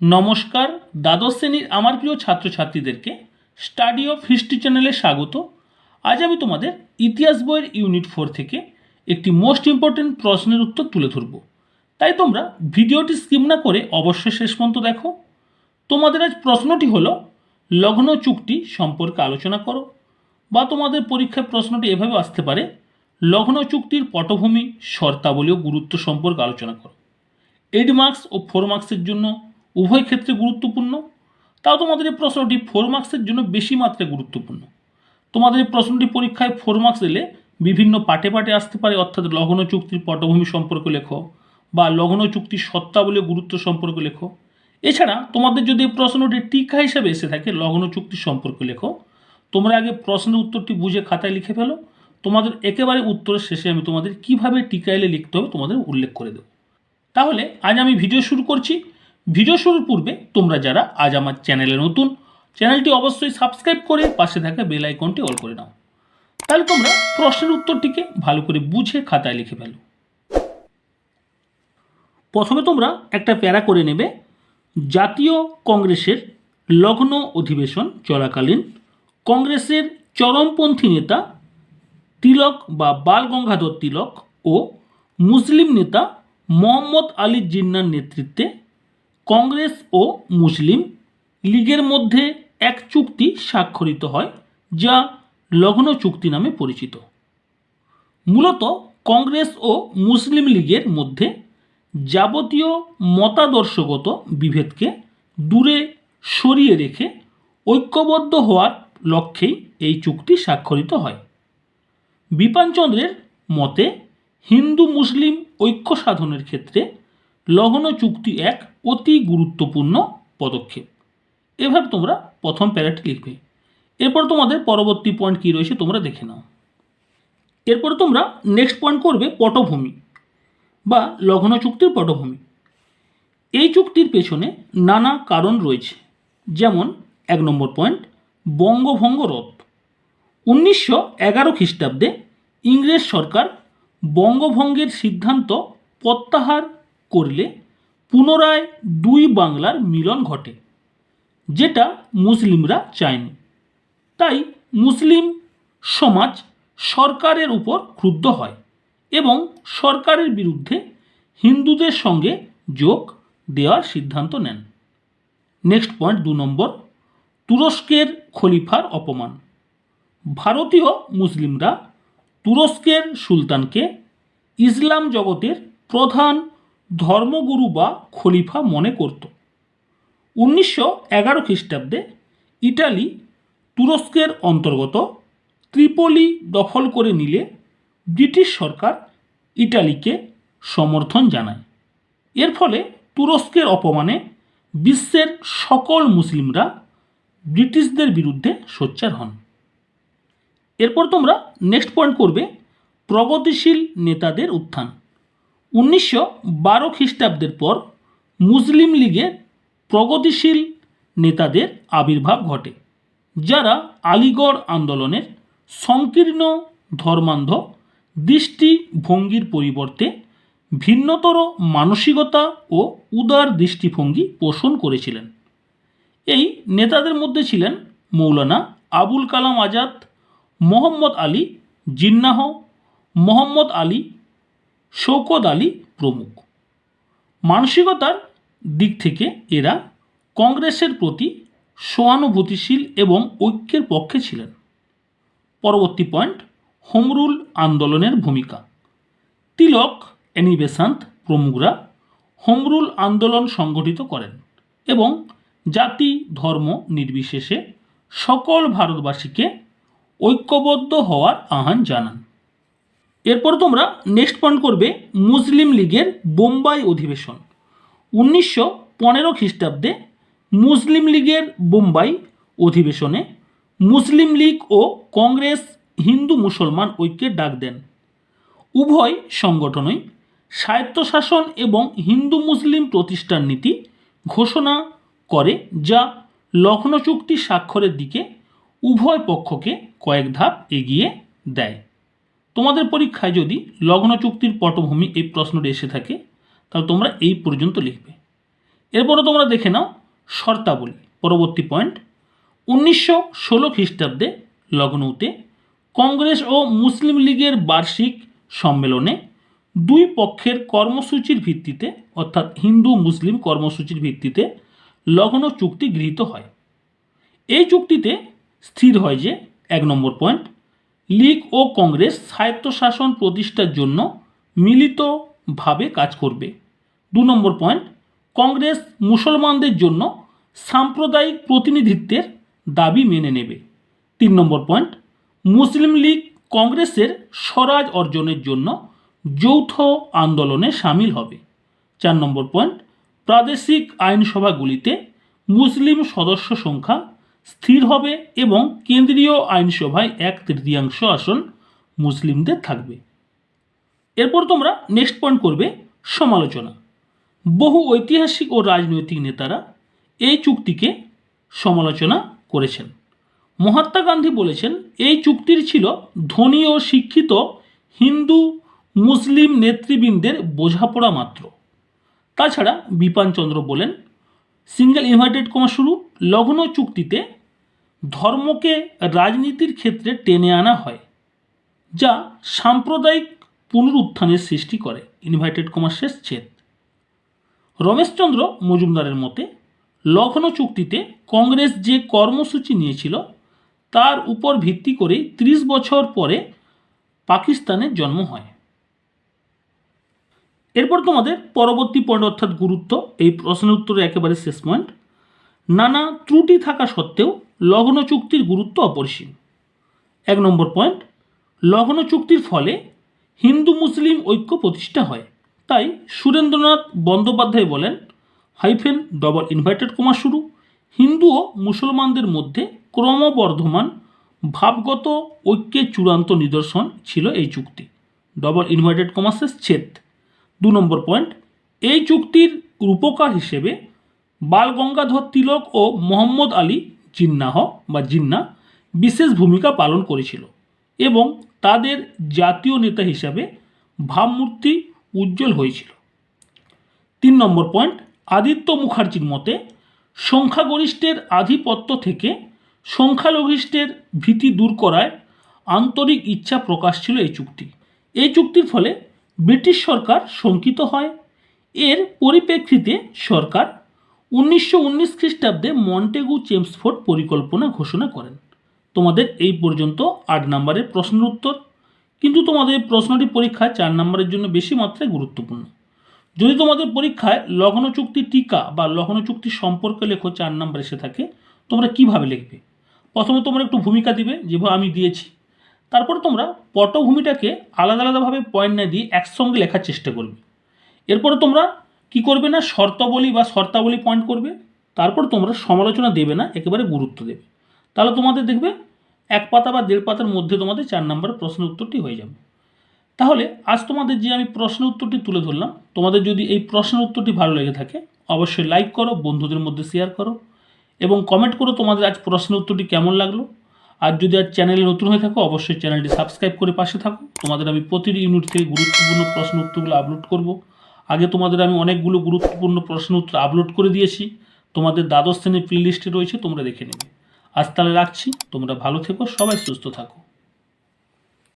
নমস্কার, দ্বাদশ শ্রেণির আমার প্রিয় ছাত্রছাত্রীদেরকে স্টাডি অফ হিস্ট্রি চ্যানেলে স্বাগত। আজ আমি তোমাদের ইতিহাস বইয়ের ইউনিট ফোর থেকে একটি মোস্ট ইম্পর্টেন্ট প্রশ্নের উত্তর তুলে ধরব। তাই তোমরা ভিডিওটি স্কিপ না করে অবশ্যই শেষ পর্যন্ত দেখো। তোমাদের আজ প্রশ্নটি হলো, লগ্ন চুক্তি সম্পর্কে আলোচনা করো বা তোমাদের পরীক্ষায় প্রশ্নটি এভাবে আসতে পারে, লগ্ন চুক্তির পটভূমি শর্তাবলী ও গুরুত্ব সম্পর্কে আলোচনা করো। এইট মার্কস ও ফোর মার্কসের জন্য উভয় ক্ষেত্রে গুরুত্বপূর্ণ। তাও তোমাদের এই প্রশ্নটি ফোর মার্কসের জন্য বেশি মাত্রায় গুরুত্বপূর্ণ। তোমাদের এই প্রশ্নটি পরীক্ষায় ফোর মার্কস এলে বিভিন্ন পাটে পাটে আসতে পারে, অর্থাৎ লগ্ন চুক্তির পটভূমি সম্পর্কে লেখো বা লগ্ন চুক্তির সত্তাবলী গুরুত্ব সম্পর্কে লেখো। এছাড়া তোমাদের যদি এই প্রশ্নটি টিকা হিসাবে এসে থাকে, লগ্ন চুক্তি সম্পর্কে লেখো, তোমরা আগে প্রশ্নের উত্তরটি বুঝে খাতায় লিখে ফেলো। তোমাদের একেবারে উত্তরের শেষে আমি তোমাদের কীভাবে টিকা এলে লিখতে হবে তোমাদের উল্লেখ করে দেবো। তাহলে আজ আমি ভিডিও শুরু করছি। ভিডিও শুরুর পূর্বে তোমরা যারা আজ আমার চ্যানেলে নতুন, চ্যানেলটি অবশ্যই সাবস্ক্রাইব করে পাশে থাকা বেল আইকনটি অল করে নাও। তাহলে তোমরা প্রশ্নের উত্তরটিকে ভালো করে বুঝে খাতায় লিখে ফেলো। প্রথমে তোমরা একটা প্যারা করে নেবে। জাতীয় কংগ্রেসের লগ্ন অধিবেশন চলাকালীন কংগ্রেসের চরমপন্থী নেতা তিলক বা বাল গঙ্গাধর তিলক ও মুসলিম নেতা মোহাম্মদ আলী জিন্নার নেতৃত্বে কংগ্রেস ও মুসলিম লীগের মধ্যে এক চুক্তি স্বাক্ষরিত হয়, যা লগ্ন চুক্তি নামে পরিচিত। মূলত কংগ্রেস ও মুসলিম লীগের মধ্যে যাবতীয় মতাদর্শগত বিভেদকে দূরে সরিয়ে রেখে ঐক্যবদ্ধ হওয়ার লক্ষ্যেই এই চুক্তি স্বাক্ষরিত হয়। বিপানচন্দ্রের মতে হিন্দু মুসলিম ঐক্য সাধনের ক্ষেত্রে লগ্ন চুক্তি এক অতি গুরুত্বপূর্ণ পদক্ষেপ। এভাবে তোমরা প্রথম প্যারাটি লিখবে। এরপর তোমাদের পরবর্তী পয়েন্ট কী রয়েছে তোমরা দেখে নাও। এরপর তোমরা নেক্সট পয়েন্ট করবে পটভূমি বা লগ্ন চুক্তির পটভূমি। এই চুক্তির পেছনে নানা কারণ রয়েছে। যেমন, এক নম্বর পয়েন্ট বঙ্গভঙ্গ রদ। উনিশশো এগারো খ্রিস্টাব্দে ইংরেজ সরকার বঙ্গভঙ্গের সিদ্ধান্ত প্রত্যাহার করলে পুনরায় দুই বাংলার মিলন ঘটে, যেটা মুসলিমরা চায়নি। তাই মুসলিম সমাজ সরকারের উপর ক্রুদ্ধ হয় এবং সরকারের বিরুদ্ধে হিন্দুদের সঙ্গে যোগ দেওয়ার সিদ্ধান্ত নেন। নেক্সট পয়েন্ট, দু নম্বর, তুরস্কের খলিফার অপমান। ভারতীয় মুসলিমরা তুরস্কের সুলতানকে ইসলাম জগতের প্রধান ধর্মগুরু বা খলিফা মনে করত। উনিশশো এগারো খ্রিস্টাব্দে ইটালি তুরস্কের অন্তর্গত ত্রিপলি দখল করে নিলে ব্রিটিশ সরকার ইটালিকে সমর্থন জানায়। এর ফলে তুরস্কের অপমানে বিশ্বের সকল মুসলিমরা ব্রিটিশদের বিরুদ্ধে সোচ্চার হন। এরপর তোমরা নেক্সট পয়েন্ট করবে, প্রগতিশীল নেতাদের উত্থান। উনিশশো বারো খ্রিস্টাব্দের পর মুসলিম লীগের প্রগতিশীল নেতাদের আবির্ভাব ঘটে, যারা আলিগড় আন্দোলনের সংকীর্ণ ধর্মান্ধ, দৃষ্টিভঙ্গির পরিবর্তে ভিন্নতর মানসিকতা ও উদার দৃষ্টিভঙ্গি পোষণ করেছিলেন। এই নেতাদের মধ্যে ছিলেন মৌলানা আবুল কালাম আজাদ, মোহাম্মদ আলী জিন্নাহ, মোহাম্মদ আলী শৌকত আলী প্রমুখ। মানসিকতার দিক থেকে এরা কংগ্রেসের প্রতি সহানুভূতিশীল এবং ঐক্যের পক্ষে ছিলেন। পরবর্তী পয়েন্ট, হোমরুল আন্দোলনের ভূমিকা। তিলক অ্যানি বেসান্ত প্রমুখরা হোমরুল আন্দোলন সংগঠিত করেন এবং জাতি, ধর্ম নির্বিশেষে সকল ভারতবাসীকে ঐক্যবদ্ধ হওয়ার আহ্বান জানান। এরপর তোমরা নেক্সট পয়েন্ট করবে মুসলিম লীগের বোম্বাই অধিবেশন। উনিশশো পনেরো খ্রিস্টাব্দে মুসলিম লীগের বোম্বাই অধিবেশনে মুসলিম লীগ ও কংগ্রেস হিন্দু মুসলমান ঐক্যের ডাক দেন। উভয় সংগঠনই স্বায়ত্তশাসন এবং হিন্দু মুসলিম প্রতিষ্ঠার নীতি ঘোষণা করে, যা লখনৌ চুক্তি স্বাক্ষরের দিকে উভয় পক্ষকে কয়েক ধাপ এগিয়ে দেয়। তোমাদের পরীক্ষায় যদি লগ্ন চুক্তির পটভূমি এই প্রশ্নটি এসে থাকে, তাহলে তোমরা এই পর্যন্ত লিখবে। এরপরে তোমরা দেখে নাও শর্তাবলী। পরবর্তী পয়েন্ট উনিশশো ষোলো খ্রিস্টাব্দে লখনৌতে কংগ্রেস ও মুসলিম লীগের বার্ষিক সম্মেলনে দুই পক্ষের কর্মসূচির ভিত্তিতে, অর্থাৎ হিন্দু মুসলিম কর্মসূচির ভিত্তিতে লগ্ন চুক্তি গৃহীত হয়। এই চুক্তিতে স্থির হয় যে, এক নম্বর পয়েন্ট লীগ ও কংগ্রেস স্বায়ত্তশাসন প্রতিষ্ঠার জন্য মিলিতভাবে কাজ করবে। দু নম্বর পয়েন্ট, কংগ্রেস মুসলমানদের জন্য সাম্প্রদায়িক প্রতিনিধিত্বের দাবি মেনে নেবে। তিন নম্বর পয়েন্ট, মুসলিম লীগ কংগ্রেসের স্বরাজ অর্জনের জন্য যৌথ আন্দোলনে সামিল হবে। চার নম্বর পয়েন্ট, প্রাদেশিক আইনসভাগুলিতে মুসলিম সদস্য সংখ্যা স্থির হবে এবং কেন্দ্রীয় আইনসভায় এক তৃতীয়াংশ আসন মুসলিমদের থাকবে। এরপর তোমরা নেক্সট পয়েন্ট করবে সমালোচনা। বহু ঐতিহাসিক ও রাজনৈতিক নেতারা এই চুক্তিকে সমালোচনা করেছেন। মহাত্মা গান্ধী বলেছেন, এই চুক্তির ছিল ধনী ও শিক্ষিত হিন্দু মুসলিম নেতৃবৃন্দের বোঝাপড়া মাত্র। তাছাড়া বিপানচন্দ্র বলেন সিঙ্গেল ইনভার্টেড কমা শুরু, লগ্ন চুক্তিতে ধর্মকে রাজনীতির ক্ষেত্রে টেনে আনা হয়, যা সাম্প্রদায়িক পুনরুত্থানের সৃষ্টি করে ইনভাইটেড কমা শেষ ছেদ। রমেশচন্দ্র মজুমদারের মতে লখনৌ চুক্তিতে কংগ্রেস যে কর্মসূচি নিয়েছিল, তার উপর ভিত্তি করেই ত্রিশ বছর পরে পাকিস্তানের জন্ম হয়। এরপর তোমাদের পরবর্তী পয়েন্ট অর্থাৎ গুরুত্ব, এই প্রশ্নের উত্তরে একেবারে শেষ পয়েন্ট নানা ত্রুটি থাকা সত্ত্বেও লগ্ন চুক্তির গুরুত্ব অপরিসীম। এক নম্বর পয়েন্ট, লগ্ন চুক্তির ফলে হিন্দু মুসলিম ঐক্য প্রতিষ্ঠা হয়। তাই সুরেন্দ্রনাথ বন্দ্যোপাধ্যায় বলেন, হাইফেন ডবল ইনভার্টেড কমা শুরু। হিন্দু ও মুসলমানদের মধ্যে ক্রমবর্ধমান ভাবগত ঐক্যের চূড়ান্ত নিদর্শন ছিল এই চুক্তি। ডবল ইনভার্টেড কমাসেস ছেদ। দু নম্বর পয়েন্ট, এই চুক্তির রূপকার হিসেবে বাল গঙ্গাধর তিলক ও মোহাম্মদ আলী জিন্নাহ বা জিন্না বিশেষ ভূমিকা পালন করেছিল এবং তাদের জাতীয় নেতা হিসাবে ভাবমূর্তি উজ্জ্বল হয়েছিল। তিন নম্বর পয়েন্ট, আদিত্য মুখার্জির মতে, সংখ্যাগরিষ্ঠের আধিপত্য থেকে সংখ্যালঘিষ্ঠের ভীতি দূর করায় আন্তরিক ইচ্ছা প্রকাশ ছিল এই চুক্তি। এই চুক্তির ফলে ব্রিটিশ সরকার শঙ্কিত হয়। এর পরিপ্রেক্ষিতে সরকার উনিশশো উনিশ খ্রিস্টাব্দে মন্টেগু চেমসফোর্ড পরিকল্পনা ঘোষণা করেন। তোমাদের এই পর্যন্ত আট নম্বরের প্রশ্নের উত্তর। কিন্তু তোমাদের প্রশ্নটি পরীক্ষায় চার নম্বরের জন্য বেশি মাত্রায় গুরুত্বপূর্ণ। যদি তোমাদের পরীক্ষায় লগ্ন চুক্তি টিকা বা লগ্ন চুক্তি সম্পর্কে লেখো চার নম্বর এসে থাকে, তোমরা কীভাবে লিখবে? প্রথমে তোমরা একটু ভূমিকা দিবে, যেভাবে আমি দিয়েছি। তারপর তোমরা পটভূমিটাকে আলাদা আলাদাভাবে পয়েন্ট না দিয়ে একসঙ্গে লেখার চেষ্টা করবে। এরপরে তোমরা কি করবে না? শর্তাবলী বা শর্তাবলী পয়েন্ট করবে। তারপর তোমরা সমালোচনা দেবে না, একেবারে গুরুত্ব দেবে। তাহলে তোমাদের দেখবে, এক পাতা বা দেড় পাতার মধ্যে তোমাদের চার নম্বর প্রশ্ন উত্তরটি হয়ে যাবে। তাহলে আজ তোমাদের যে আমি প্রশ্নের উত্তরটি তুলে ধরলাম, তোমাদের যদি এই প্রশ্নের উত্তরটি ভালো লেগে থাকে, অবশ্যই লাইক করো, বন্ধুদের মধ্যে শেয়ার করো এবং কমেন্ট করো তোমাদের আজ প্রশ্নের উত্তরটি কেমন লাগল। আর যদি আজ চ্যানেলে নতুন হয়ে থাকো, অবশ্যই চ্যানেলটি সাবস্ক্রাইব করে পাশে থাকো। তোমাদের আমি প্রতিটি ইউনিট থেকে গুরুত্বপূর্ণ প্রশ্ন উত্তরগুলো আপলোড করব। আগে তোমাদের আমি অনেকগুলো গুরুত্বপূর্ণ প্রশ্ন উত্তর আপলোড করে দিয়েছি। তোমাদের দ্বাদশ শ্রেণির প্লে লিস্টে রয়েছে, তোমরা দেখে নেবে। আজ তাহলে রাখছি, তোমরা ভালো থেকো, সবাই সুস্থ থাকো।